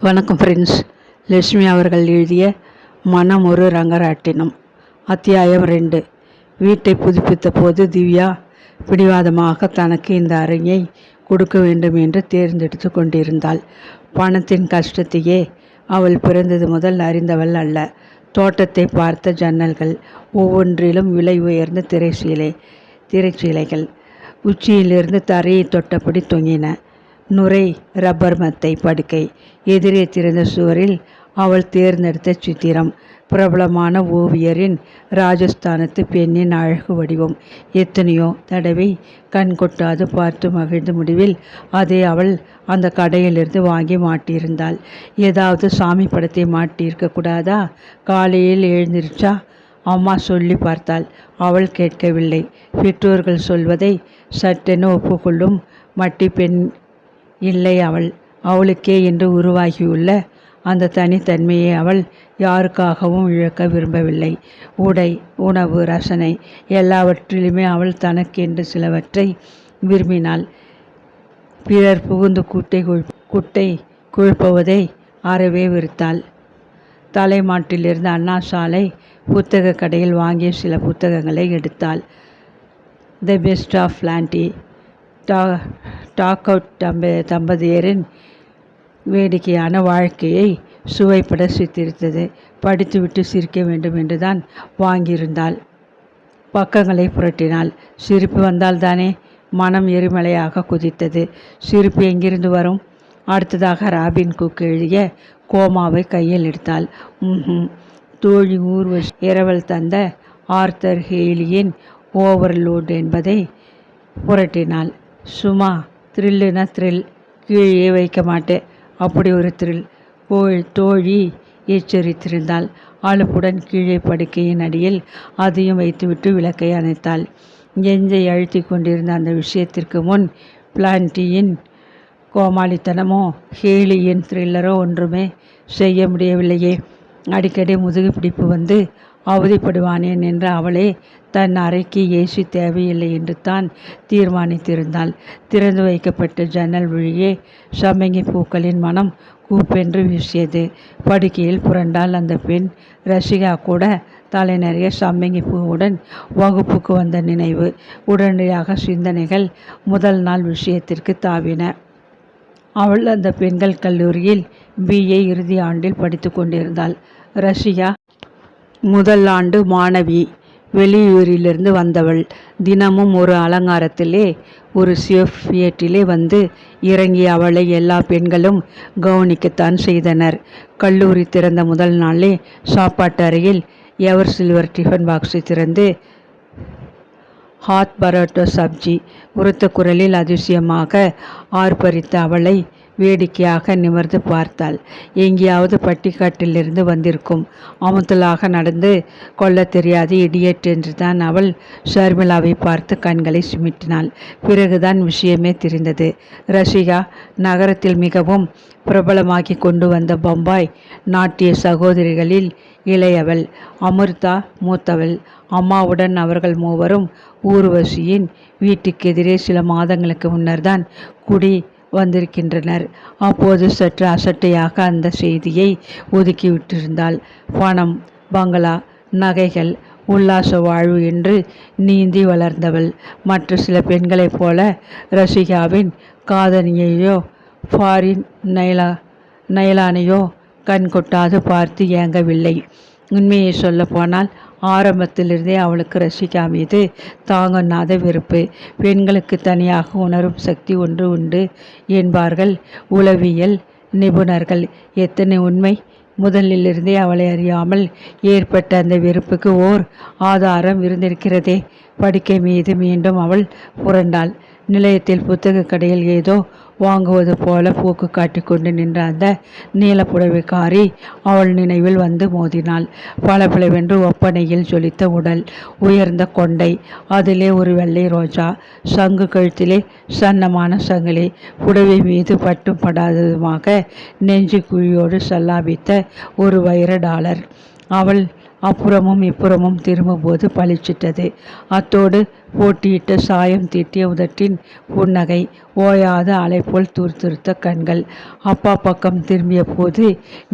வணக்கம் ஃப்ரெண்ட்ஸ் லட்சுமி அவர்கள் எழுதிய மனம் ஒரு ரங்கராட்டினம். அத்தியாயம் ரெண்டு. வீட்டை புதுப்பித்த போது திவ்யா பிடிவாதமாக தனக்கு இந்த அறையை கொடுக்க வேண்டும் என்று தேர்ந்தெடுத்து கொண்டிருந்தாள். பணத்தின் கஷ்டத்தையே அவள் பிறந்தது முதல் அறிந்தவள் அல்ல. தோட்டத்தை பார்த்த ஜன்னல்கள் ஒவ்வொன்றிலும் விலை உயர்ந்த திரைச்சீலை திரைச்சீலைகள். உச்சியிலிருந்து தரையை தொட்டபடி தொங்கின. நுரை ரப்பர் மத்தை படுக்கை. எதிரே திறந்த சுவரில் அவள் தேர்ந்தெடுத்த சித்திரம். பிரபலமான ஓவியரின் ராஜஸ்தானத்து பெண்ணின் அழகு வடிவம். எத்தனையோ தடவை கண் கொட்டாது பார்த்து மகிழ்ந்த முடிவில் அதை அவள் அந்த கடையிலிருந்து வாங்கி மாட்டியிருந்தாள். ஏதாவது சாமி படத்தை மாட்டியிருக்கக்கூடாதா காலையில் எழுந்திருச்சா? அம்மா சொல்லி பார்த்தாள். அவள் கேட்கவில்லை. பெற்றோர்கள் சொல்வதை சட்டென ஒப்புக்கொள்ளும் மட்டி பெண் இல்லை அவள். அவளுக்கே என்று உருவாகியுள்ள அந்த தனித்தன்மையை அவள் யாருக்காகவும் இழக்க விரும்பவில்லை. உடை உணவு ரசனை எல்லாவற்றிலுமே அவள் தனக்கென்று சிலவற்றை விரும்பினாள். பிறர் புகுந்து குட்டை குட்டை குழுப்புவதை அறவே வெறுத்தாள். தலைமாட்டிலிருந்து அண்ணா சாலை புத்தக கடையில் வாங்கிய சில புத்தகங்களை எடுத்தாள். த பெஸ்ட் ஆஃப் லாண்டி டா டாக் அவுட் தம்ப தம்பதியரின் வேடிக்கையான வாழ்க்கையை சுவைப்பட சித்தரித்தது. படித்துவிட்டு சிரிக்க வேண்டும் என்று தான் வாங்கியிருந்தாள். பக்கங்களை புரட்டினாள். சிரிப்பு வந்தால்தானே மனம் எரிமலையாக குதித்தது. சிரிப்பு எங்கிருந்து வரும்? அடுத்ததாக ராபின் குக் எழுதிய கோமாவை கையில் எடுத்தாள். தோழி ஊர்வஷ் இரவல் தந்த ஆர்த்தர் ஹேலியின் ஓவர்லோட் என்பதை புரட்டினாள். சும்மா த்ரில்லுனா த்ரில் கீழே வைக்க மாட்டேன். அப்படி ஒரு த்ரில். கோள் தோழி எச்சரித்திருந்தாள் அழுப்புடன் கீழே படுக்கையின் அடியில் அதையும் வைத்துவிட்டு விளக்கை அணைத்தாள். எஞ்சை அழுத்தி கொண்டிருந்த அந்த விஷயத்திற்கு முன் பிளான்டியின் கோமாளித்தனமோ ஹேலியின் த்ரில்லரோ ஒன்றுமே செய்ய முடியவில்லையே. அடிக்கடி முதுகு பிடிப்பு வந்து அவதிப்படுவானேன் என்று அவளே தன் அறைக்கு ஏசி தேவையில்லை என்று தான் தீர்மானித்திருந்தாள். திறந்து வைக்கப்பட்ட ஜன்னல் வழியே சம்மங்கி பூக்களின் மனம் கூப்பென்று வீசியது. படுக்கையில் புரண்டால் அந்த பெண் ரசிகா கூட தலை நிறைய சம்மங்கி பூவுடன் வகுப்புக்கு வந்த நினைவு. உடனடியாக சிந்தனைகள் முதல் நாள் விஷயத்திற்கு தாவின. அவள் அந்த பெண்கள் கல்லூரியில் பிஏ இறுதி ஆண்டில் படித்து கொண்டிருந்தாள். ரஷ்யா முதல் ஆண்டு மாணவி வெளியூரிலிருந்து வந்தவள். தினமும் ஒரு அலங்காரத்திலே ஒரு சியோஃபியட்டிலே வந்து இறங்கி அவளை எல்லா பெண்களும் கவனிக்கத்தான் செய்தனர். கல்லூரி திறந்த முதல் நாளே சாப்பாட்டு அறையில் எவர் சில்வர் டிஃபன் பாக்ஸை திறந்து ஹாத் பரோட்டோ சப்ஜி உரத்த குரலில் அதிசயமாக ஆர்ப்பரித்த அவளை வேடிக்கையாக நிமிர்ந்து பார்த்தாள். எங்கேயாவது பட்டிக்காட்டிலிருந்து வந்திருக்கும். அமுத்தலாக நடந்து கொள்ள தெரியாது இடியட் என்று தான் அவள் ஷர்மிளாவை பார்த்து கண்களை சுமிட்டினாள். பிறகுதான் விஷயமே தெரிந்தது. ரஷிகா நகரத்தில் மிகவும் பிரபலமாக்கி கொண்டு வந்த பம்பாய் நாட்டிய சகோதரிகளில் இளையவள் அமிர்தா மூத்தவள். அம்மாவுடன் அவர்கள் மூவரும் ஊர்வசியின் வீட்டுக்கு எதிரே சில மாதங்களுக்கு முன்னர்தான் குடி வந்திருக்கின்றனர். அப்போது சற்று அசட்டையாக அந்த செய்தியை ஒதுக்கிவிட்டிருந்தால் பணம் பங்களா நகைகள் உல்லாச வாழ்வு என்று நீந்தி வளர்ந்தவள். மற்ற சில பெண்களைப் போல ரசிகாவின் காதனியையோ ஃபாரின் நைலா நைலானையோ கண் கொட்டாது பார்த்து ஏங்கவில்லை. உண்மையை சொல்லப்போனால் ஆரம்பத்திலிருந்தே அவளுக்கு ரசிகா மீது தாங்கண்ணாத வெறுப்பு. பெண்களுக்கு தனியாக உணரும் சக்தி ஒன்று உண்டு என்பார்கள் உளவியல் நிபுணர்கள். எத்தனை உண்மை? முதலிலிருந்தே அவளை அறியாமல் ஏற்பட்ட அந்த வெறுப்புக்கு ஓர் ஆதாரம் இருந்திருக்கிறதே. படுக்கை மீது மீண்டும் அவள் புரண்டாள். நிலையத்தில் புத்தக கடையில் ஏதோ வாங்குவது போல போக்கு காட்டிக்கொண்டு நின்ற அந்த நீலப்புடவைக்காரி அவள் நினைவில் வந்து மோதினாள். பளபளவென்று ஒப்பனையில் ஜொலித்த உடல் உயர்ந்த கொண்டை அதிலே ஒரு வெள்ளை ரோஜா சங்கு கழுத்திலே சன்னமான சங்கிலி புடவை மீது பட்டும் படாததுமாக நெஞ்சு குழியோடு சல்லாபித்த ஒரு வைர டாலர். அவள் அப்புறமும் இப்புறமும் திரும்பும்போது பளிச்சிட்டது. அத்தோடு போட்டியிட்ட சாயம் தீட்டிய உதட்டின் புன்னகை ஓயாத அலைபோல் துருத்துருத்த கண்கள். அப்பா பக்கம் திரும்பிய போது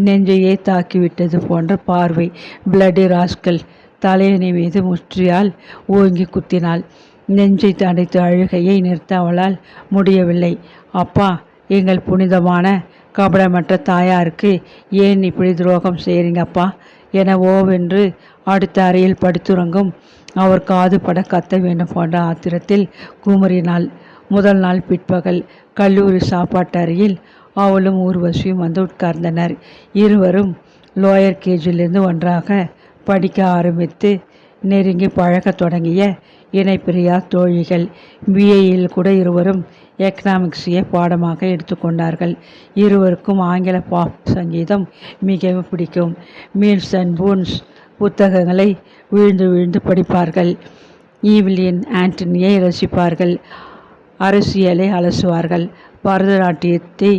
நெஞ்சையே தாக்கிவிட்டது போன்ற பார்வை. பிளடி ராஸ்கல் தலையணை மீது முற்றியால் ஓங்கி குத்தினாள். நெஞ்சை தடைத்து அழுகையை நிறுத்த அவளால் முடியவில்லை. அப்பா எங்கள் புனிதமான கபடமற்ற தாயாருக்கு ஏன் இப்படி துரோகம் செய்கிறீங்கப்பா? என ஓவென்று அடுத்த அறையில் படுத்துறங்கும் அவர் காது பட கத்த வேண்டும் போன்ற ஆத்திரத்தில் குமரினாள் முதல் நாள் பிற்பகல் கல்லூரி சாப்பாட்டறையில் அவளும் ஊர்வசியும் வந்து உட்கார்ந்தனர். இருவரும் லோயர் கேஜிலிருந்து ஒன்றாக படிக்க ஆரம்பித்து நெருங்கி பழகத் தொடங்கிய இணைப்பிரியா தோழிகள். பிஏயில் கூட இருவரும் எக்கனாமிக்ஸையே பாடமாக எடுத்துக்கொண்டார்கள் இருவருக்கும் ஆங்கில பாப் சங்கீதம் மிகவும் பிடிக்கும். மீல்ஸ் அண்ட் பூன்ஸ் புத்தகங்களை விழுந்து விழுந்து படிப்பார்கள். ஈவிலியன் ஆண்டனியை ரசிப்பார்கள். அரசியலை அலசுவார்கள். பரதநாட்டியத்தை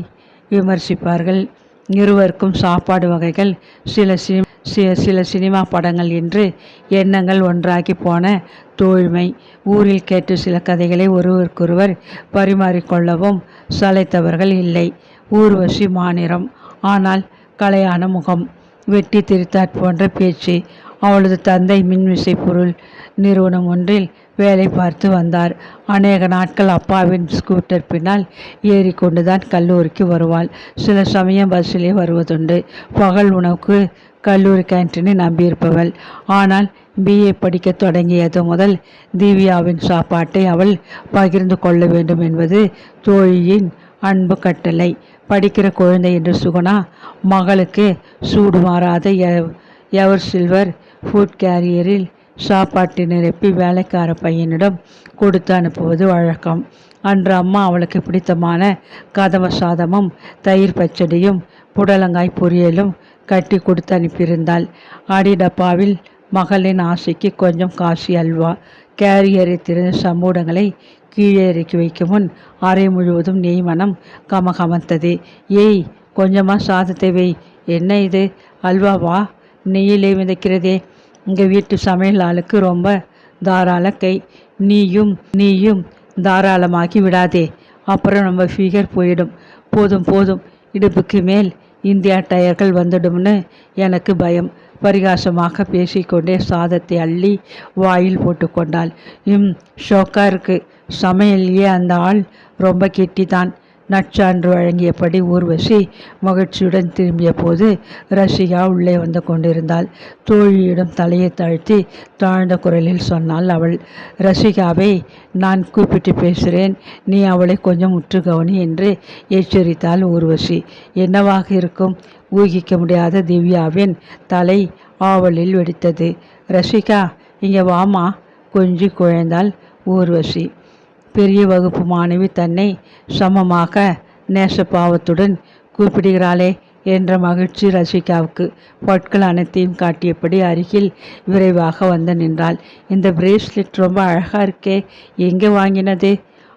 விமர்சிப்பார்கள். இருவருக்கும் சாப்பாடு வகைகள் சில சினி சில சினிமா படங்கள் என்று எண்ணங்கள் ஒன்றாகி போன தோழ்மை ஊரில் கேட்டு சில கதைகளை ஒருவருக்கொருவர் பரிமாறிக்கொள்ளவும் சளைத்தவர்கள் இல்லை. ஊர்வசி மாநிறம் ஆனால் கலையான முகம். வெட்டி திருத்தாட் போன்ற பேச்சு. அவளது தந்தை மின்விசை பொருள் நிறுவனம் ஒன்றில் வேலை பார்த்து வந்தார். அநேக நாட்கள் அப்பாவின் ஸ்கூட்டர் பின்னால் ஏறிக்கொண்டுதான் கல்லூரிக்கு வருவாள். சில சமயம் பஸ்ஸிலே வருவதுண்டு. பகல் உணவுக்கு கல்லூரி கேன்டீனை நம்பியிருப்பவள். ஆனால் பிஏ படிக்க தொடங்கியது முதல் திவ்யாவின் சாப்பாட்டை அவள் பகிர்ந்து கொள்ள வேண்டும் என்பது தோழியின் அன்பு கட்டளை. படிக்கிற குழந்தை என்று சுகுணா மகளுக்கு சூடு மாறாத எவர் சில்வர் ஃபுட் கேரியரில் சாப்பாட்டை நிரப்பி வேலைக்கார பையனிடம் கொடுத்து அனுப்புவது வழக்கம். அன்று அம்மா அவளுக்கு பிடித்தமான கதவ சாதமும் தயிர் பச்சடியும் புடலங்காய் பொரியலும் கட்டி கொடுத்து அனுப்பியிருந்தாள். அடி டப்பாவில் மகளின் ஆசைக்கு கொஞ்சம் காசி அல்வா. கேரியரை திறந்த சமூடங்களை கீழே இறக்கி வைக்கும் முன் அறை முழுவதும் நெய் மனம் கமகமத்தது. ஏய் கொஞ்சமாக சாதத்தை வை. என்ன இது? அல்வாவா? நெய்யிலே விதைக்கிறதே எங்கள் வீட்டு சமையல் ஆளுக்கு ரொம்ப தாராள கை. நீயும் நீயும் தாராளமாக்கி விடாதே. அப்புறம் நம்ம ஃபிகர் போயிடும். போதும் போதும். இடுப்புக்கு மேல் இந்தியா டயர்கள் வந்துடும்னு எனக்கு பயம். பரிகாசமாக பேசிக்கொண்டே சாதத்தை அள்ளி வாயில் போட்டுக்கொண்டாள் இம் ஷோக்காக இருக்குது சமையல்லையே அந்த ஆள் ரொம்ப கெட்டி தான் நற்சான்று வழங்கியபடி ஊர்வசி மகிழ்ச்சியுடன் திரும்பிய போது ரசிகா உள்ளே வந்து கொண்டிருந்தாள். தோழியிடம் தலையை தாழ்த்தி தாழ்ந்த குரலில் சொன்னாள் அவள் ரசிகாவை நான் கூப்பிட்டு பேசுகிறேன் நீ அவளை கொஞ்சம் உற்று கவனி என்று எச்சரித்தாள் ஊர்வசி. என்னவாக இருக்கும்? ஊகிக்க முடியாத திவ்யாவின் தலை ஆவலில் வெடித்தது. ரசிகா இங்கே வாமா கொஞ்சி குழைந்தாள் ஊர்வசி. பெரிய வகுப்பு மாணவி தன்னை சமமாக நேசப்பாவத்துடன் கூப்பிடுகிறாளே என்ற மகிழ்ச்சி ரசிகாவுக்கு பொட்கள் அனைத்தையும் காட்டியபடி அருகில் விரைவாக வந்து நின்றாள். இந்த பிரேஸ்லெட் ரொம்ப அழகாக இருக்கே எங்கே வாங்கினது?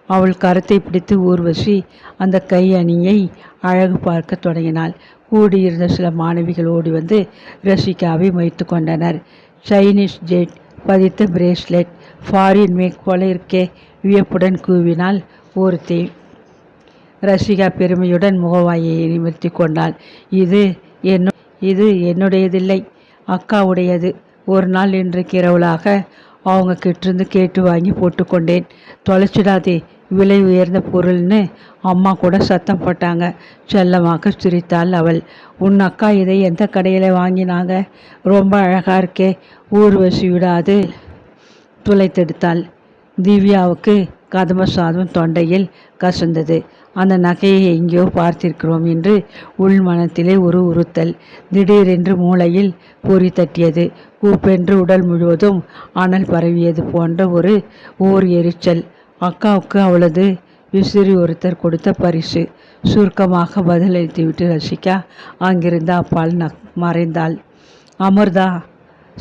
அவள் கருத்தை பிடித்து ஊர்வசி அந்த கை அணியை அழகு பார்க்க தொடங்கினாள். கூடியிருந்த சில மாணவிகள் ஓடி வந்து ரசிகாவை மொய்த்து கொண்டனர். சைனீஸ் ஜெட் பதித்த பிரேஸ்லெட் ஃபாரின் மேக் போல இருக்கே வியப்புடன் கூவினாள் ஒருத்தி. ரசிகா பெருமையுடன் முகவாயை நிமிர்த்தி கொண்டாள். இது என்ன இது என்னுடையதில்லை. அக்காவுடையது. ஒரு நாள் இன்றைக்கு இரவலாக அவங்க கிட்டிருந்து கேட்டு வாங்கி போட்டுக்கொண்டேன் தொலைச்சிடாதே விலை உயர்ந்த பொருள்னு அம்மா கூட சத்தம் போட்டாங்க. செல்லமாக சிரித்தாள் அவள். உன் அக்கா இதை எந்த கடையில் வாங்கினாங்க? ரொம்ப அழகாக இருக்கே. ஊர்வசி விடாது. துளைத்தெடுத்தாள். திவ்யாவுக்கு கதம சாதம் தொண்டையில் கசந்தது. அந்த நகையை எங்கேயோ பார்த்திருக்கிறோம் என்று உள் மனத்திலே ஒரு உறுத்தல் திடீரென்று மூளையில் பொறி தட்டியது. கூப்பென்று உடல் முழுவதும் அனல் பரவியது போன்ற ஒரு ஓர் எரிச்சல். அக்காவுக்கு அவளது விசிறி ஒருத்தர் கொடுத்த பரிசு. சுருக்கமாக பதிலளித்துவிட்டு ரசிகா அங்கிருந்து அப்பால் ந மறைந்தாள். அமர்தா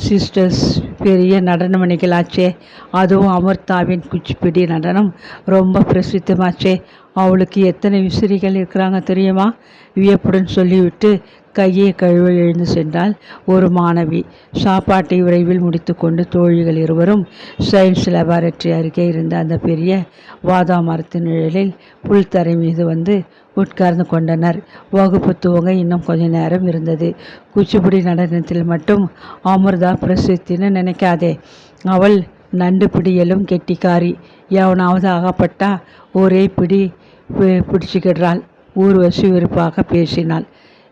சிஸ்டர்ஸ் பெரிய நடனம் நிகழாச்சே அதுவும் அமர்தாவின் குச்சிப்பிடி நடனம். ரொம்ப பிரசித்தமாச்சே. அவளுக்கு எத்தனை விசிறிகள் இருக்கிறாங்க தெரியுமா? வியப்புடன் சொல்லிவிட்டு கையை கழுவ எழுந்து சென்றால் ஒரு மாணவி. சாப்பாட்டை விரைவில் முடித்துக்கொண்டு தோழிகள் இருவரும் சயின்ஸ் லெபார்டரி அருகே இருந்த அந்த பெரிய வாதா மரத்தின் நிழலில் புல்தரை மீது வந்து உட்கார்ந்து கொண்டனர். வகுப்பு துவங்க இன்னும் கொஞ்ச நேரம் இருந்தது. குச்சிப்புடி நடனத்தில் மட்டும் அமிர்தா பிரசித்தின்னு நினைக்காதே. அவள் நண்டு பிடியலும் கெட்டிக்காரி. எவனாவது அகப்பட்டா ஒரே பிடி பி- பிடிச்சுக்கிடுறாள் ஊர்வசி வெறுப்பாக பேசினாள்.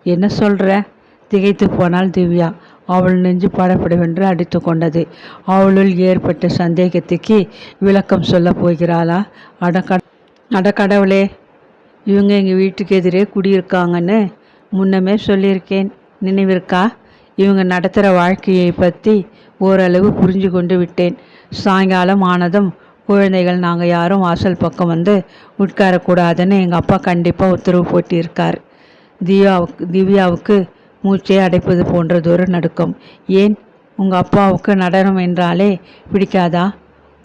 என்ன சொல்கிற திகைத்து போனாள் திவ்யா. அவள் நெஞ்சு படப்படவென்று அடித்து கொண்டது. அவளுள் ஏற்பட்ட சந்தேகத்துக்கு விளக்கம் சொல்ல போகிறாளா? அடக்க அடக்கடவுளே இவங்க எங்கள் வீட்டுக்கு எதிரே குடியிருக்காங்கன்னு முன்னமே சொல்லியிருக்கேன். நினைவிருக்கா? இவங்க நடத்துகிற வாழ்க்கையை பற்றி ஓரளவு புரிஞ்சு கொண்டு விட்டேன். சாயங்காலம் ஆனதும் குழந்தைகள் நாங்கள் யாரும் வாசல் பக்கம் வந்து உட்காரக்கூடாதுன்னு எங்கள் அப்பா கண்டிப்பாக உத்தரவு போட்டியிருக்கார் தியாவுக்கு திவ்யாவுக்கு மூச்சை அடைப்பது போன்றதொரு நடுக்கம். ஏன்? உங்கள் அப்பாவுக்கு நடனம் என்றாலே பிடிக்காதா?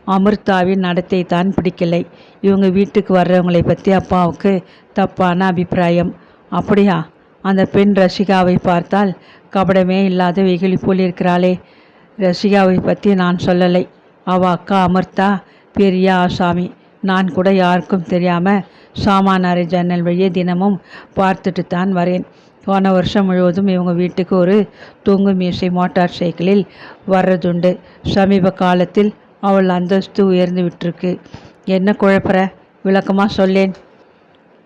அமிர்தாவின் நடத்தை தான் பிடிக்கலை. இவங்க வீட்டுக்கு வர்றவங்களை பற்றி அப்பாவுக்கு தப்பான அபிப்பிராயம். அப்படியா? அந்த பெண் ரசிகாவை பார்த்தால் கபடமே இல்லாத வெகுளி போல் இருக்கிறாளே. ரசிகாவை பற்றி நான் சொல்லலை. அவ அக்கா அமிர்தா பெரிய ஆசாமி. நான் கூட யாருக்கும் தெரியாமல் சாமான் அறை ஜன்னல் வழியே தினமும் பார்த்துட்டு தான் வரேன். போன வருஷம் முழுவதும் இவங்க வீட்டுக்கு ஒரு தூங்கு மீசை மோட்டார் சைக்கிளில் வர்றதுண்டு. சமீப காலத்தில் அவள் அந்தஸ்து உயர்ந்து விட்டிருக்கு. என்ன குழப்பற? விளக்கமாக சொல்லேன்.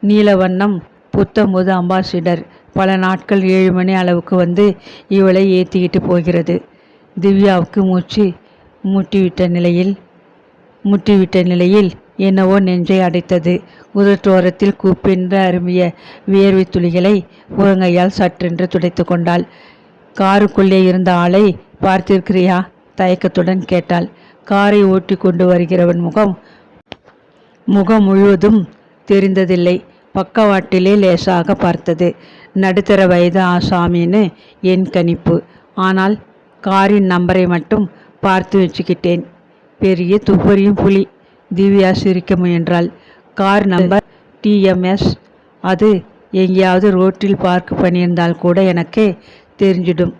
நீலவண்ணம் புத்தமுது அம்பாசிடர். பல நாட்கள் ஏழு மணி அளவுக்கு வந்து இவளை ஏற்றிக்கிட்டு போகிறது. திவ்யாவுக்கு மூச்சு முட்டிவிட்ட நிலையில் முட்டிவிட்ட நிலையில் என்னவோ நெஞ்சை அடைத்தது. உதட்டோரத்தில் கூப்பென்று அரும்பிய வியர்வை துளிகளை முருங்கையால் சற்றென்று துடைத்து கொண்டாள். காருக்குள்ளே இருந்த ஆளை பார்த்திருக்கிறியா? தயக்கத்துடன் கேட்டாள். காரை ஓட்டி கொண்டு வருகிறவன் முகம் முகம் முழுவதும் தெரிந்ததில்லை. பக்கவாட்டிலே லேசாக பார்த்தது. நடுத்தர வயது ஆசாமின்னு என் கணிப்பு. ஆனால் காரின் நம்பரை மட்டும் பார்த்து வச்சுக்கிட்டேன். பெரிய துப்பறியும் புலி. திவ்யா சிரிக்க முயன்றாள். கார் நம்பர் டிஎம்எஸ் அது எங்கேயாவது ரோட்டில் பார்க் பண்ணியிருந்தால் கூட எனக்கு தெரிஞ்சிடும்.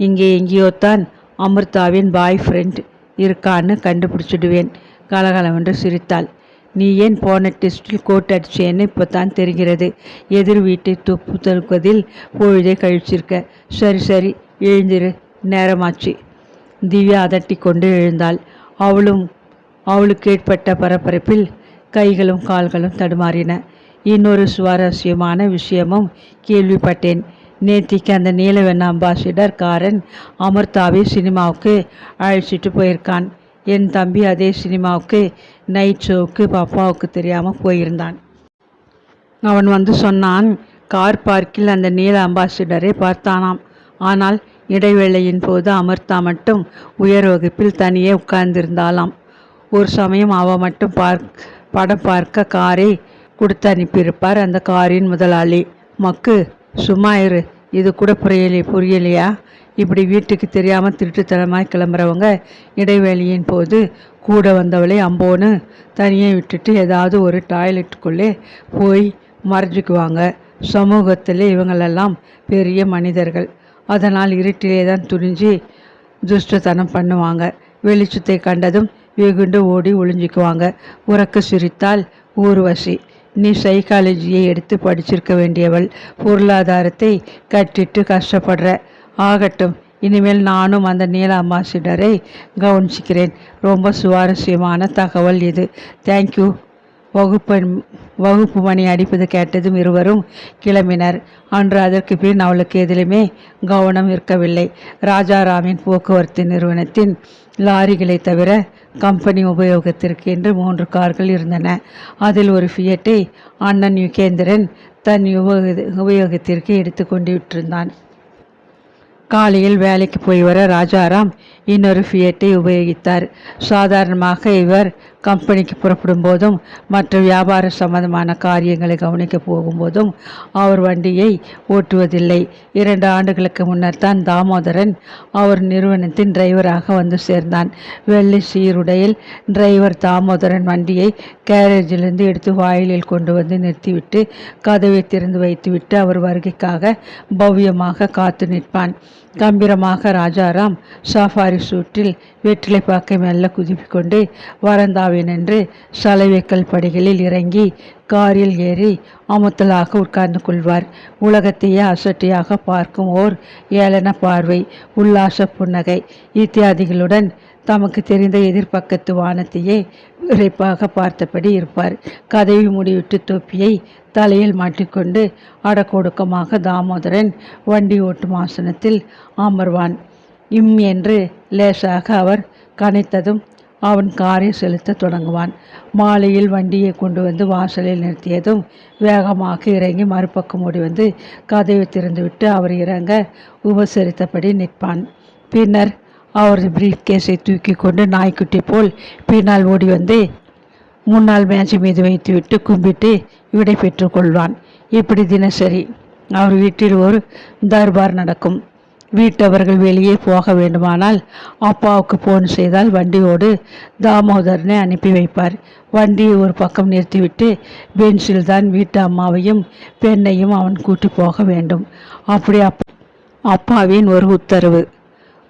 இங்கே எங்கேயோ தான் அமிர்தாவின் பாய் ஃப்ரெண்ட் இருக்கான்னு கண்டுபிடிச்சிடுவேன் கலகலவென்று சிரித்தாள். நீ ஏன் போன டெஸ்டில் கோட் அடிச்சேன்னு இப்போ தான் தெரிகிறது. எதிர் வீட்டை துப்பு தடுப்பதில் பொழுதை கழிச்சிருக்க. சரி சரி எழுந்திரு நேரமாச்சு. திவ்யா அதட்டி கொண்டு எழுந்தாள். அவளும் அவளுக்கு ஏற்பட்ட பரபரப்பில் கைகளும் கால்களும் தடுமாறின. இன்னொரு சுவாரஸ்யமான விஷயமும் கேள்விப்பட்டேன். நேத்திக்கு அந்த நீலவெண்ண அம்பாசிடர் காரன் அமிர்தாவை சினிமாவுக்கு அழைச்சிட்டு போயிருக்கான். என் தம்பி அதே சினிமாவுக்கு நைட் ஷோவுக்கு பாப்பாவுக்கு தெரியாமல் போயிருந்தான். அவன் வந்து சொன்னான் கார் பார்க்கில் அந்த நீல அம்பாசிடரை பார்த்தானாம். ஆனால் இடைவேளையின் போது அமர்த்தா மட்டும் உயர் வகுப்பில் தனியே உட்கார்ந்திருந்தாளாம். ஒரு சமயம் அவ மட்டும் பார்க் படம் பார்க்க காரை கொடுத்து அனுப்பியிருப்பார். அந்த காரின் முதலாளி மக்கு சும்மா இரு. இது கூட புரியலையே புரியலையா? இப்படி வீட்டுக்கு தெரியாமல் திருட்டுத்தனமாக கிளம்புறவங்க இடைவேளையின் போது கூட வந்தவளை அம்போன்னு தனியே விட்டுட்டு ஏதாவது ஒரு டாய்லெட்டுக்குள்ளே போய் மறைஞ்சுக்குவாங்க. சமூகத்தில் இவங்களெல்லாம் பெரிய மனிதர்கள். அதனால் இருட்டிலே தான் துணிஞ்சு துஷ்டத்தனம் பண்ணுவாங்க. வெளிச்சத்தை கண்டதும் வெகுண்டு ஓடி ஒளிஞ்சிக்குவாங்க. உறக்க சிரித்தால் ஊர்வசி. நீ சைக்காலஜியை எடுத்து படிச்சிருக்க வேண்டியவள். பொருளாதாரத்தை கட்டிட்டு கஷ்டப்படுற. ஆகட்டும் இனிமேல் நானும் அந்த நீல அம்பாசிடரை கவனிச்சுக்கிறேன். ரொம்ப சுவாரஸ்யமான தகவல் இது. தேங்க்யூ வகுப்பு வகுப்பு மணி அடிப்பது கேட்டதும் இருவரும் கிளம்பினர். அன்று அதற்கு பின் அவளுக்கு எதிலுமே கவனம் இருக்கவில்லை. ராஜாராமின் போக்குவரத்து நிறுவனத்தின் லாரிகளை தவிர கம்பெனி உபயோகத்திற்கு என்று மூன்று கார்கள் இருந்தன. அதில் ஒரு ஃபியட்டை அண்ணன் யுகேந்திரன் தன் உபயோக உபயோகத்திற்கு எடுத்து கொண்டு விட்டிருந்தான் காலையில் வேலைக்கு போய் வர ராஜாராம் இன்னொரு ஃபியட்டை உபயோகித்தார். சாதாரணமாக இவர் கம்பெனிக்கு புறப்படும் போதும் மற்ற வியாபார சம்பந்தமான காரியங்களை கவனிக்க போகும்போதும் அவர் வண்டியை ஓட்டுவதில்லை. இரண்டு ஆண்டுகளுக்கு முன்னர் தான் தாமோதரன் அவர் நிறுவனத்தின் டிரைவராக வந்து சேர்ந்தான். வெள்ளை சீருடையில் டிரைவர் தாமோதரன் வண்டியை கேரேஜிலிருந்து எடுத்து வாயிலில் கொண்டு வந்து நிறுத்திவிட்டு கதவை திறந்து வைத்துவிட்டு அவர் வருகைக்காக பவ்யமாக காத்து நிற்பான். கம்பீரமாக ராஜாராம் சாஃபாரி சூட்டில் வெற்றிலை பாக்கை மெல்ல குதிப்பிக்கொண்டு வரந்தாவில் நின்று சலவைக்கல் படிகளில் இறங்கி காரில் ஏறி அமுத்தலாக உட்கார்ந்து கொள்வார். உலகத்தையே அசட்டியாக பார்க்கும் ஓர் ஏளன பார்வை உல்லாச புன்னகை. இத்தியாதிகளுடன் தமக்கு தெரிந்த எதிர்பக்கத்து வானத்தையே விரைப்பாக பார்த்தபடி இருப்பார். கதவி முடிவிட்டு தொப்பியை தலையில் மாட்டிக்கொண்டு அடக்கொடுக்கமாக தாமோதரன் வண்டி ஓட்டும் ஆசனத்தில் அமர்வான். இம் என்று லேசாக அவர் கனைத்ததும் அவன் காரை செலுத்த தொடங்குவான். மாலையில் வண்டியை கொண்டு வந்து வாசலில் நிறுத்தியதும் வேகமாக இறங்கி மறுபக்கம் ஓடி வந்து கதவை திறந்துவிட்டு அவர் இறங்க உபசரித்தபடி நிற்பான். பின்னர் அவரது பிரீஃப் கேஸை தூக்கி கொண்டு நாய்க்குட்டி போல் பின்னால் ஓடி வந்து முன்னால் மேஜை மீது வைத்துவிட்டு கும்பிட்டு விடை பெற்றுக்கொள்வான் இப்படி தினசரி அவர் வீட்டில் ஒரு தர்பார் நடக்கும். வீட்டவர்கள் வெளியே போக வேண்டுமானால் அப்பாவுக்கு போன் செய்தால் வண்டியோடு தாமோதரனை அனுப்பி வைப்பார். வண்டியை ஒரு பக்கம் நிறுத்திவிட்டு பென்சில் தான் வீட்டு அம்மாவையும் பெண்ணையும் அவன் கூட்டி போக வேண்டும். அப்படி அப் அப்பாவின் ஒரு உத்தரவு.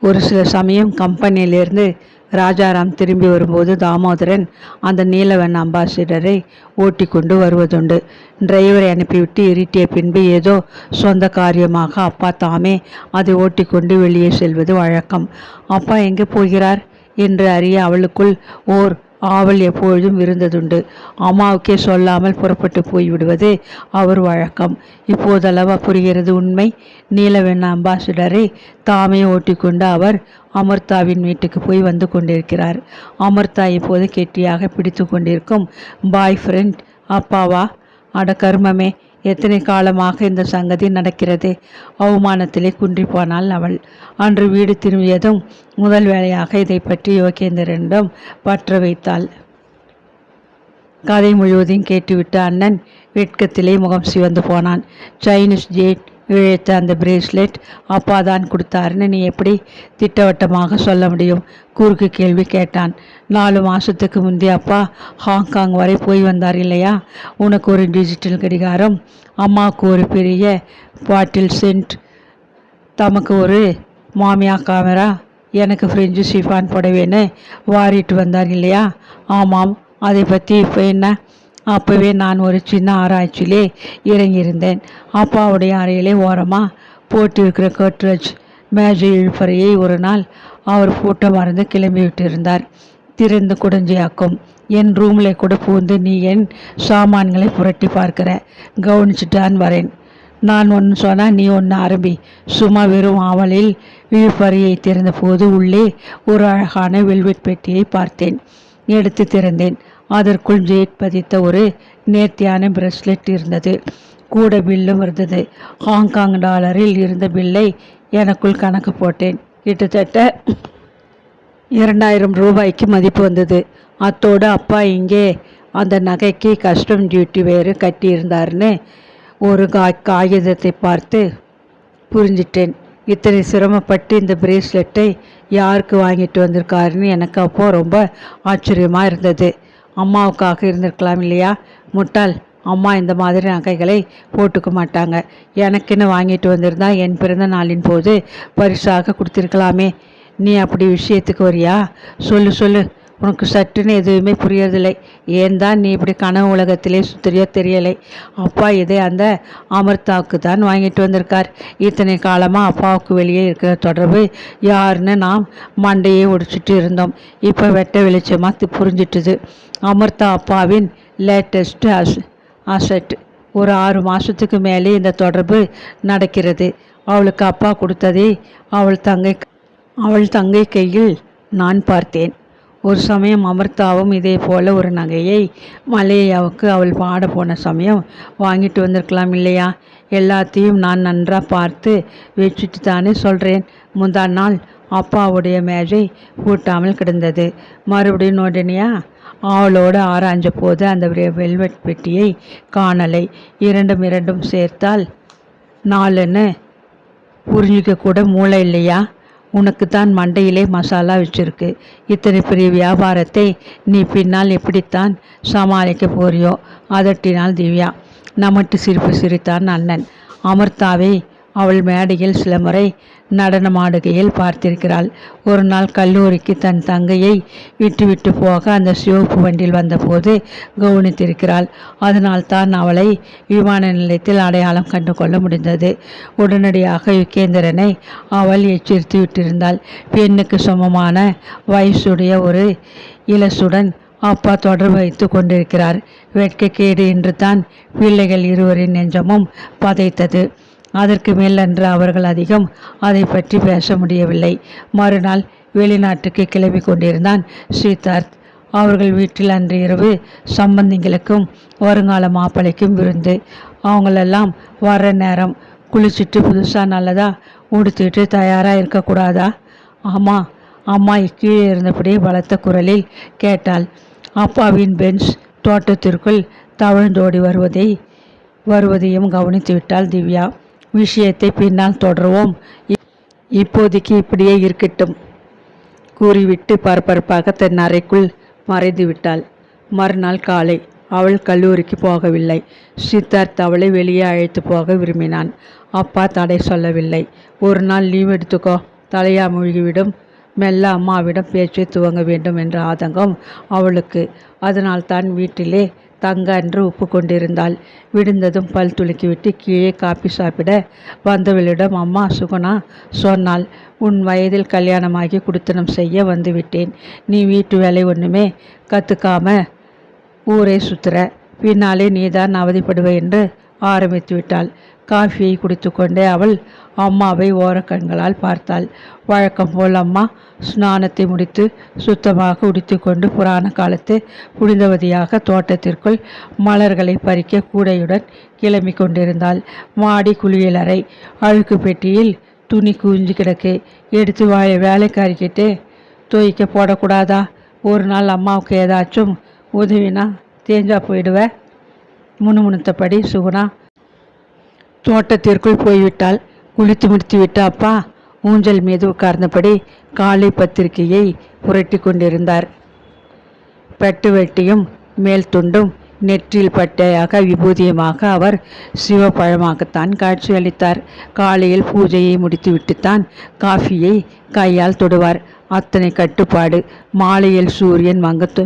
ஒரு சில சமயம் கம்பெனியிலிருந்து ராஜாராம் திரும்பி வரும்போது தாமோதரன் அந்த நீலவன் அம்பாசிடரை ஓட்டி கொண்டு வருவதுண்டு. டிரைவரை அனுப்பிவிட்டு இருட்டிய பின்பு ஏதோ சொந்த காரியமாக அப்பா தாமே அதை ஓட்டிக்கொண்டு வெளியே செல்வது வழக்கம். அப்பா எங்கே போகிறார்? என்று அறிய அவளுக்குள் ஓர் ஆவல் எப்பொழுதும் இருந்ததுண்டு. அம்மாவுக்கே சொல்லாமல் புறப்பட்டு போய்விடுவது அவர் வழக்கம். இப்போதளவா புரிகிறது உண்மை? நீலவெண்ண அம்பாசிடரை தாமே ஓட்டிக்கொண்டு அவர் அமர்தாவின் வீட்டுக்கு போய் வந்து கொண்டிருக்கிறார். அமர்தா இப்போது கெட்டியாக பிடித்து கொண்டிருக்கும் பாய் ஃப்ரெண்ட் அப்பாவா? அட கர்மமே எத்தனை காலமாக இந்த சங்கதி நடக்கிறது? அவமானத்திலே குன்றி போனாள் அவள். அன்று வீடு திரும்பியதும் முதல் வேலையாக இதை பற்றி யோகேந்திரனிடம் பற்ற வைத்தாள். கதை முழுவதையும் கேட்டுவிட்டு அண்ணன் வெட்கத்திலே முகம் சிவந்து போனான். சைனீஸ் ஜேட் இழைத்த அந்த பிரேஸ்லெட் அப்பா தான் கொடுத்தாருன்னு நீ எப்படி திட்டவட்டமாக சொல்ல முடியும்? குறுக்கு கேள்வி கேட்டான். நாலு மாதத்துக்கு முந்தைய அப்பா ஹாங்காங் வரை போய் வந்தார் இல்லையா? உனக்கு ஒரு டிஜிட்டல் கடிகாரம் அம்மாவுக்கு ஒரு பெரிய பாட்டில் சென்ட் தமக்கு ஒரு மாமியா கேமரா எனக்கு ஃப்ரெஞ்சு சிஃபான் புடவேன்னு வாரிட்டு வந்தார் இல்லையா? ஆமாம் அதை பற்றி இப்போ என்ன அப்போவே நான் ஒரு சின்ன ஆராய்ச்சியிலே இறங்கியிருந்தேன். அப்பாவுடைய அறையிலே ஓரமாக போட்டிருக்கிற கட்ரஜ் மேஜை இழுப்பறையை ஒரு நாள் அவர் போட்ட மறந்து கிளம்பி விட்டிருந்தார் திறந்து குடஞ்சியாக்கும். என் ரூமில் கூட பூந்து நீ என் சாமான்களை புரட்டி பார்க்கிற. கவனிச்சுட்டான் வரேன். நான் ஒன்று சொன்னால் நீ ஒன்று ஆரம்பி. சும்மா வெறும் ஆவலில் இழுப்பறையை திறந்தபோது உள்ளே ஒரு அழகான வெல்வெட் பெட்டியை பார்த்தேன். எடுத்து திறந்தேன். அதற்குள் ஜெயிட் பதித்த ஒரு நேர்த்தியான பிரஸ்லெட் இருந்தது. கூட பில்லும் இருந்தது. ஹாங்காங் டாலரில் இருந்த பில்லை எனக்குள் கணக்கு போட்டேன். கிட்டத்தட்ட இரண்டாயிரம் ரூபாய்க்கு மதிப்பு வந்தது. அத்தோடு அப்பா இங்கே அந்த நகைக்கு கஸ்டம் டியூட்டி வேறு கட்டியிருந்தாருன்னு ஒரு கா காகிதத்தை பார்த்து புரிஞ்சிட்டேன். இத்தனை சிரமப்பட்டு இந்த பிரேஸ்லெட்டை யாருக்கு வாங்கிட்டு வந்திருக்காருன்னு எனக்கு அப்போது ரொம்ப ஆச்சரியமாக இருந்தது. அம்மாவுக்காக இருந்திருக்கலாம் இல்லையா? முட்டாள். அம்மா இந்த மாதிரி நகைகளை போட்டுக்க மாட்டாங்க. எனக்குன்னு வாங்கிட்டு வந்திருந்தா என் பிறந்த நாளின் போது பரிசாக கொடுத்துருக்கலாமே. நீ அப்படி விஷயத்துக்கு வரியா? சொல்லு சொல்லு. உனக்கு சட்டுன்னு எதுவுமே புரியறதில்லை. ஏன் தான் நீ இப்படி கனவு உலகத்திலே சுத்தரியோ தெரியலை? அப்பா இதை அந்த அமிர்தாவுக்கு தான் வாங்கிட்டு வந்திருக்கார். இத்தனை காலமாக அப்பாவுக்கு வெளியே இருக்கிற தொடர்பு யாருன்னு நாம் மண்டையே ஒடிச்சிட்டு இருந்தோம். இப்போ வெட்ட வெளிச்சமாக புரிஞ்சிட்டுது. அமிர்தா அப்பாவின் லேட்டஸ்ட் அஸ் அசட் ஒரு ஆறு மாதத்துக்கு மேலே இந்த தொடர்பு நடக்கிறது. அவளுக்கு அப்பா கொடுத்ததை அவள் தங்கை அவள் தங்கை கையில் நான் பார்த்தேன். ஒரு சமயம் அமர்த்தாவும் இதே போல் ஒரு நகையை மலேயாவுக்கு அவள் பாட போன சமயம் வாங்கிட்டு வந்திருக்கலாம் இல்லையா? எல்லாத்தையும் நான் நன்றாக பார்த்து வச்சுட்டு தானே சொல்கிறேன் முந்தா நாள் அப்பாவுடைய மேஜை பூட்டாமல் கிடந்தது. மறுபடியும் நோண்டினியா ஆவலோடு ஆராய்ஞ்ச போது அந்த வெல்வெட் பெட்டியை காணலை. இரண்டும் இரண்டும் சேர்த்தால் நாலுன்னு புரிஞ்சிக்க கூட மூளை இல்லையா? உனக்கு தான் மண்டையிலே மசாலா வச்சிருக்கு. இத்தனை பெரிய வியாபாரத்தை நீ பின்னால் எப்படித்தான் சமாளிக்க போறியோ அதட்டினாள் திவ்யா. நமட்டு சிரிப்பு சிரித்தான் அண்ணன் அமிர்தாவை அவள் மேடையில் சில முறை நடனமாடுகையில் பார்த்திருக்கிறாள். ஒரு நாள் கல்லூரிக்கு தன் தங்கையை விட்டுவிட்டு போக அந்த சிவப்பு வண்டியில் வந்தபோது கவனித்திருக்கிறாள். அதனால் தான் அவளை விமான நிலையத்தில் அடையாளம் கண்டு கொள்ள முடிந்தது. உடனடியாக யுகேந்திரனை அவள் எச்சரித்து விட்டிருந்தாள். பெண்ணுக்கு சமமான வயசுடைய ஒரு இலசுடன் அப்பா தொடர்பு வைத்து கொண்டிருக்கிறார். வெட்கக்கேடு என்று தான் பிள்ளைகள் இருவரின் நெஞ்சமும் பதைத்தது. அதற்கு மேல் அன்று அவர்கள் அதிகம் அதை பற்றி பேச முடியவில்லை. மறுநாள் வெளிநாட்டுக்கு கிளம்பி கொண்டிருந்தான் ஸ்ரீதார்த். அவர்கள் வீட்டில் அன்று இரவு சம்பந்திங்களுக்கும் வருங்கால மாப்பிள்ளைக்கும் விருந்து. அவங்களெல்லாம் வர்ற நேரம். குளிச்சுட்டு புதுசாக நல்லதா உடுத்திட்டு தயாராக இருக்கக்கூடாதா? ஆமாம் அம்மா கீழே இருந்தபடியே பலத்த குரலில் கேட்டாள். அப்பாவின் பென்ஸ் தோட்டத்திற்குள் தவழ்ந்தோடி வருவதை வருவதையும் கவனித்து விட்டாள் திவ்யா. விஷயத்தை பின்னால் தொடருவோம். இப்போதைக்கு இப்படியே இருக்கட்டும். கூறிவிட்டு பரபரப்பாக தன் அறைக்குள் மறைந்து விட்டாள். மறுநாள் காலை அவள் கல்லூரிக்கு போகவில்லை. சித்தார்த் அவளை வெளியே அழைத்து போக விரும்பினான். அப்பா தடை சொல்லவில்லை. ஒரு நாள் லீவ் எடுத்துக்கோ. தலையா மூழ்கிவிடும். மெல்ல அம்மாவிடம் பேச்சை துவங்க வேண்டும் என்ற ஆதங்கம் அவளுக்கு. அதனால் தான் வீட்டிலே தங்க அன்று உப்பு கொண்டிருந்தாள் விடுந்ததும் பல் துளுக்கிவிட்டு கீழே காப்பி சாப்பிட வந்தவளிடம் அம்மா சுகுணா சொன்னாள். உன் வயதில் கல்யாணமாகி குடித்தனம் செய்ய வந்துவிட்டேன். நீ வீட்டு வேலை ஒன்றுமே கற்றுக்காம ஊரே சுத்துற. பின்னாலே நீதான் அவதிப்படுவே என்று ஆரம்பித்து விட்டாள் காஃபியை குடித்துக்கொண்டே அவள் அம்மாவை ஓரக்கண்களால் பார்த்தாள். வழக்கம் போல் அம்மா ஸ்நானத்தை முடித்து சுத்தமாக உடுத்திக்கொண்டு புராண காலத்து புனிதவதியாக தோட்டத்திற்குள் மலர்களை பறிக்க கூடையுடன் கிளம்பி கொண்டிருந்தாள். மாடி குளியலறை அழுக்கு பெட்டியில் துணி குவிஞ்சு கிடக்கு. எடுத்து வாழை வேலைக்காரிக்கிட்டு துவைக்க போடக்கூடாதா? ஒரு நாள் அம்மாவுக்கு ஏதாச்சும் உதவினா தேஞ்சா போயிடுவேன் முணுமுணுத்தபடி சுகுணா தோட்டத்திற்குள் போய்விட்டால் குளித்து முடித்து விட்டு அப்பா! ஊஞ்சல் மீது உட்கார்ந்தபடி காலை பத்திரிகையை புரட்டி கொண்டிருந்தார். பட்டு வெட்டியும் மேல் துண்டும் நெற்றில் பட்டையாக விபூதியமாக அவர் சிவப்பழமாகத்தான் காட்சியளித்தார். காலையில் பூஜையை முடித்துவிட்டுத்தான் காஃபியை கையால் தொடுவார். அத்தனை கட்டுப்பாடு மாலையில் சூரியன் மங்கத்து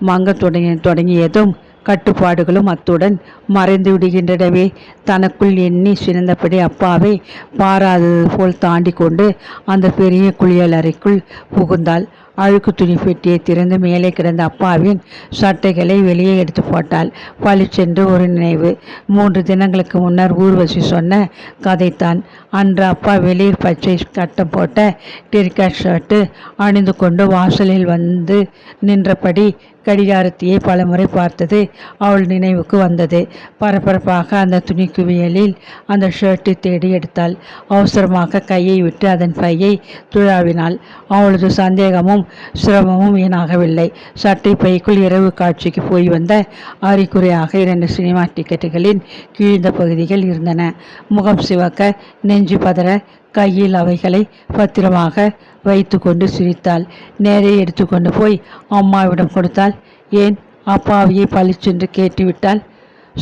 மங்கத் தொடங்கி தொடங்கியதும் கட்டுப்பாடுகளும் அத்துடன் மறைந்து விடுகின்றனவே. தனக்குள் எண்ணி சிறந்தபடி அப்பாவை பாராதது போல் தாண்டி கொண்டு அந்த பெரிய குளியல் அறைக்குள் புகுந்தாள். அழுக்கு துணி பெட்டியை திறந்து மேலே கிடந்த அப்பாவின் சட்டைகளை வெளியே எடுத்து போட்டாள். பளிச்சென்று ஒரு நினைவு. மூன்று தினங்களுக்கு முன்னர் ஊர்வசி சொன்ன கதைத்தான் அன்று அப்பா வெளியில் பச்சை கட்டம் போட்ட டிரிக்கட் ஷர்ட்டு அணிந்து கொண்டு வாசலில் வந்து நின்றபடி கடிகாரத்தையே பலமுறை பார்த்தது. அவள் நினைவுக்கு வந்தது. பரபரப்பாக அந்த துணி குவியலில் அந்த ஷர்ட்டை தேடி எடுத்தாள். அவசரமாக கையை விட்டு அதன் பையை துழாவினாள். அவளது சந்தேகமும் சிரமமும் வீணாகவில்லை. சட்டை பைக்குள் இரவு காட்சிக்கு போய் வந்த அறிகுறியாக இரண்டு சினிமா டிக்கெட்டுகளின் கீழ்ந்த பகுதிகள் இருந்தன. முகம் சிவக்க நெஞ்சு பதற கையில் அவைகளை பத்திரமாக வைத்துக்கொண்டு சிரித்தாள். நேரே எடுத்துக்கொண்டு போய் அம்மாவிடம் கொடுத்தாள். ஏன்? அப்பாவியை பளிச்சென்று கேட்டுவிட்டாள்.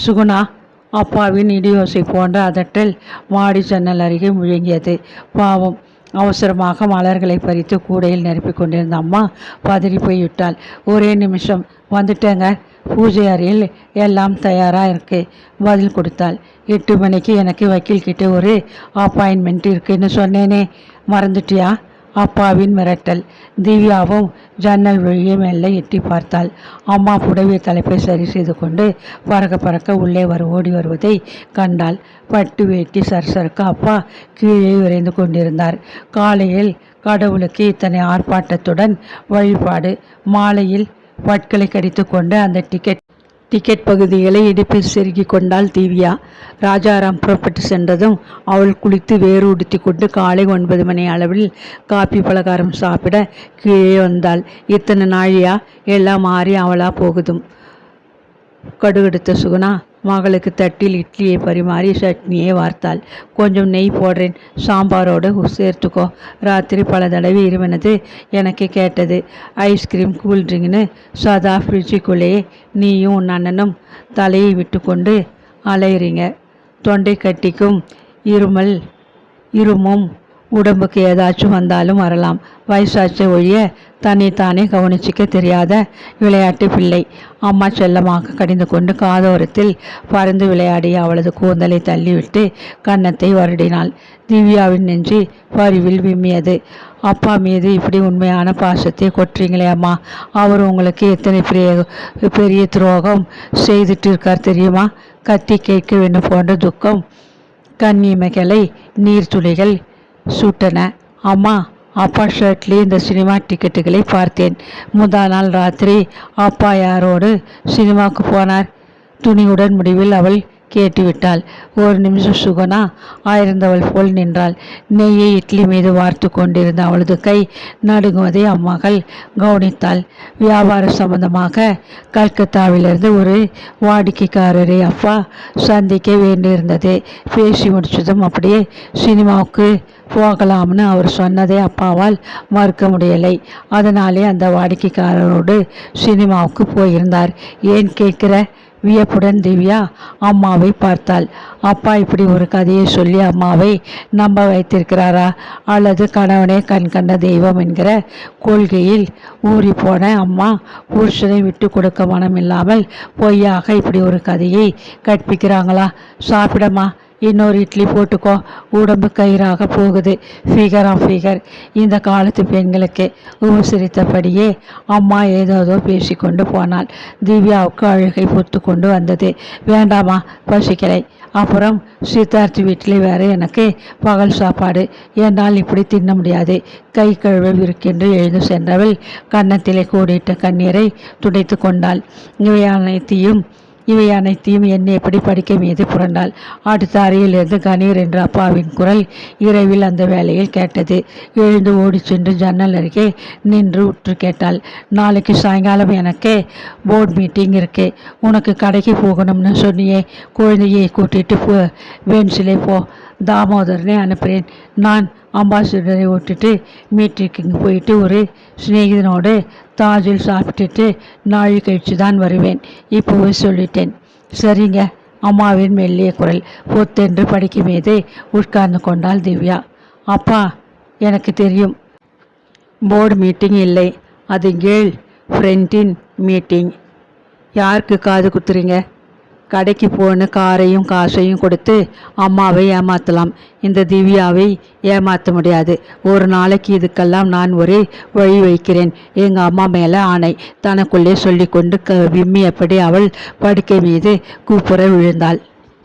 சுகுணா அப்பாவின் இடியோசை போன்ற அதட்டல் மாடி ஜன்னல் அருகே முழங்கியது. பாவம் அவசரமாக மலர்களை பறித்து கூடையில் நிரப்பிக் கொண்டிருந்த அம்மா பதறி போய்விட்டாள். ஒரே நிமிஷம். வந்துட்டேங்க. பூஜை அறையில் எல்லாம் தயாராக இருக்கு. பதில் கொடுத்தாள். எட்டு மணிக்கு எனக்கு வக்கீல்கிட்ட ஒரு அப்பாயின்மெண்ட் இருக்குன்னு சொன்னேனே. மறந்துட்டியா? அப்பாவின் மிரட்டல். திவ்யாவும் ஜன்னல் வழியே மெல்ல எட்டி பார்த்தாள். அம்மா புடவை தலைப்பை சரி செய்து கொண்டு பறக்க பறக்க உள்ளே வர ஓடி வருவதை கண்டாள். பட்டு வேட்டி சரசருக்கு அப்பா கீழே விரைந்து கொண்டிருந்தார். காலையில் கடவுளுக்கு இத்தனை ஆர்ப்பாட்டத்துடன் வழிபாடு. மாலையில் பட்களை கடித்து கொண்டு அந்த டிக்கெட் டிக்கெட் பகுதிகளை இடுப்பில் செருகி கொண்டாள் திவ்யா. ராஜாராம் புறப்பட்டு சென்றதும் அவள் குளித்து வேறு உடுத்தி கொண்டு காலை ஒன்பது மணி அளவில் காப்பி பலகாரம் சாப்பிட கீழே வந்தாள். இத்தனை நாழியா? எல்லாம் மாறி அவளா போகுதும். கடுகெடுத்த சுகுணா மகளுக்கு தட்டில் இட்லியை பரிமாறி சட்னியை வார்த்தாள். கொஞ்சம் நெய் போடுறேன் சாம்பாரோடு சேர்த்துக்கோ. ராத்திரி பல தடவை இருவனது எனக்கு கேட்டது. ஐஸ்கிரீம் கூல்ட்ரிங்க்னு சதா ஃப்ரிட்ஜுக்குள்ளேயே நீயும் உன் அண்ணனும் தலையை விட்டு கொண்டு அலையிறீங்க. தொண்டை கட்டிக்கும் இருமல் இருமும் உடம்புக்கு ஏதாச்சும் வந்தாலும் வரலாம். வயசாச்ச ஒழிய தன்னை தானே கவனிச்சிக்க தெரியாத விளையாட்டு பிள்ளை. அம்மா செல்லமாக கடிந்து கொண்டு காதோரத்தில் பறந்து விளையாடி அவளது கூந்தலை தள்ளிவிட்டு கன்னத்தை வருடினாள். திவ்யாவின் நெஞ்சு பரிவில் விம்மியது. அப்பா மீது இப்படி உண்மையான பாசத்தை கொட்டுறீங்களே அம்மா. அவர் உங்களுக்கு எத்தனை பெரிய பெரிய துரோகம் செய்துட்டு இருக்கார் தெரியுமா? கத்தி கேட்க வேண்டும் போன்ற துக்கம். கண்ணிமைகளை நீர்த்துளிகள் சுட்டன. அம்மா அப்பா ஷர்ட்லேயே இந்த சினிமா டிக்கெட்டுகளை பார்த்தேன். முதல் நாள் ராத்திரி அப்பா யாரோடு சினிமாவுக்கு போனார்? துணியுடன் முடிவில் அவள் கேட்டுவிட்டாள். ஒரு நிமிஷம் சுகனா ஆயிருந்தவள் போல் நின்றாள். நெய்யை இட்லி மீது வார்த்து கொண்டிருந்த அவளது கை நடுங்குவதை அம்மகள் கவனித்தாள். வியாபாரம் சம்பந்தமாக கல்கத்தாவிலிருந்து ஒரு வாடிக்கைக்காரரை அப்பா சந்திக்க வேண்டியிருந்தது. பேசி முடிச்சதும் அப்படியே சினிமாவுக்கு போகலாம்னு அவர் சொன்னதை அப்பாவால் மறுக்க முடியலை. அதனாலே அந்த வாடிக்கைக்காரரோடு சினிமாவுக்கு போயிருந்தார். ஏன் கேட்குற? வியப்புடன் திவ்யா அம்மாவை பார்த்தாள். அப்பா இப்படி ஒரு கதையை சொல்லி அம்மாவை நம்ப வைத்திருக்கிறாரா? அல்லது கணவனே கண் கண்ட தெய்வம் என்கிற கொள்கையில் ஊறி போன அம்மா புருஷனை விட்டு கொடுக்க மனம் இல்லாமல் பொய்யாக இப்படி ஒரு கதையை கற்பிக்கிறாங்களா? சாப்பிடமா? இன்னொரு இட்லி போட்டுக்கோ. உடம்பு கயிறாக போகுது. ஃபிகர் ஆஃப் ஃபிகர் இந்த காலத்து பெண்களுக்கு உபசரித்தபடியே அம்மா ஏதோதோ பேசிக்கொண்டு போனாள். திவ்யாவுக்கு அழுகை பொத்து கொண்டு வந்தது. வேண்டாமா பசிக்கலை. அப்புறம் சித்தார்த்தி வீட்டில் வேறு எனக்கு பகல் சாப்பாடு. என்னால் இப்படி தின்ன முடியாது. கை கழுவ விருக்கென்று எழுந்து சென்றவள் கன்னத்திலே கூடிட்ட கண்ணீரை துடைத்து கொண்டாள். இவை அனைத்தையும் இவை அனைத்தையும் என்னை எப்படி படிக்க மீது புரண்டாள்? அடுத்த அறையிலிருந்து கணீர் என்ற அப்பாவின் குரல் இரவில் அந்த வேலையில் கேட்டது. எழுந்து ஓடி சென்று ஜன்னல் அருகே நின்று உற்று கேட்டாள். நாளைக்கு சாயங்காலம் எனக்கு போர்ட் மீட்டிங் இருக்கு. உனக்கு கடைக்கு போகணும்னு சொன்னியே. குழந்தையை கூட்டிட்டு போ. பென்சிலே போ. தாமோதரனை அனுப்புகிறேன் நான் அம்பாசிடரை விட்டுட்டு மீட்டிங்க்கு போயிட்டு ஒரு சிநேகிதனோடு தாஜில் சாப்பிட்டுட்டு நாழி கழிச்சு தான் வருவேன். இப்போவே சொல்லிட்டேன். சரிங்க. அம்மாவின் மெல்லிய குரல். பொத்தென்று படிக்க மீது உட்கார்ந்து கொண்டாள் திவ்யா. அப்பா எனக்கு தெரியும். போர்டு மீட்டிங் இல்லை. அது கேள் ஃப்ரெண்டின் மீட்டிங். யாருக்கு காது குத்துறீங்க? கடைக்கு போன காரையும் காசையும் கொடுத்து அம்மாவை ஏமாற்றலாம் இந்த திவ்யாவை ஏமாற்ற முடியாது. ஒரு நாளைக்கு இதுக்கெல்லாம் நான் ஒரு வழி வைக்கிறேன். எங்கள் அம்மா மேலே ஆணை. தனக்குள்ளே சொல்லிக்கொண்டு க விம்மியபடி அவள் படுக்கை மீது கூப்புற விழுந்தாள்.